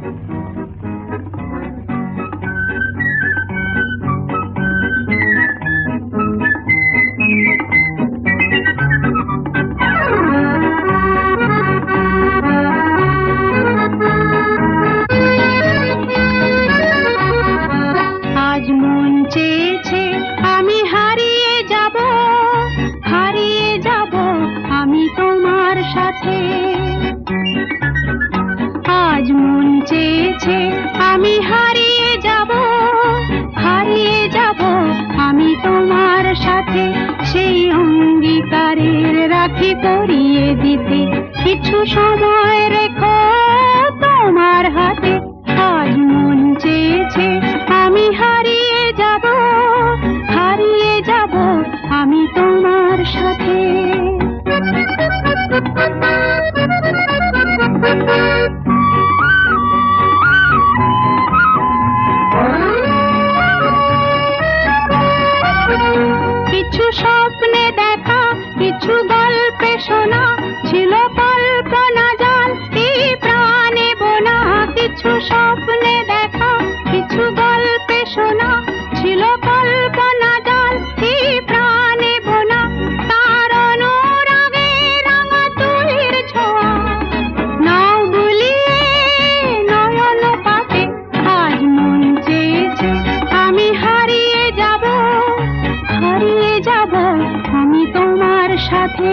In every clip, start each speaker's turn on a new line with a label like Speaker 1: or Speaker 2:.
Speaker 1: আজ রাখি দিতে কিছু সময় রেখো তোমার হাতে। আজ মন চেয়েছে শোনা ছিল কল্পনা জাল। এই প্রাণে বোনা, কিছু স্বপ্নে দেখা, কিছু গল্পে শোনা ছিল কল্পনা জাল। এই প্রাণে বোনা, তার অনুরাগে রাঙা তুলির ছোঁয়া। নাও নয়ন আজ মন চেয়েছে, আমি হারিয়ে যাব হারিয়ে যাব আমি তোমার সাথে।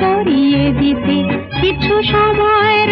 Speaker 1: রাখি পরিয়ে দিতে। কিছু সময়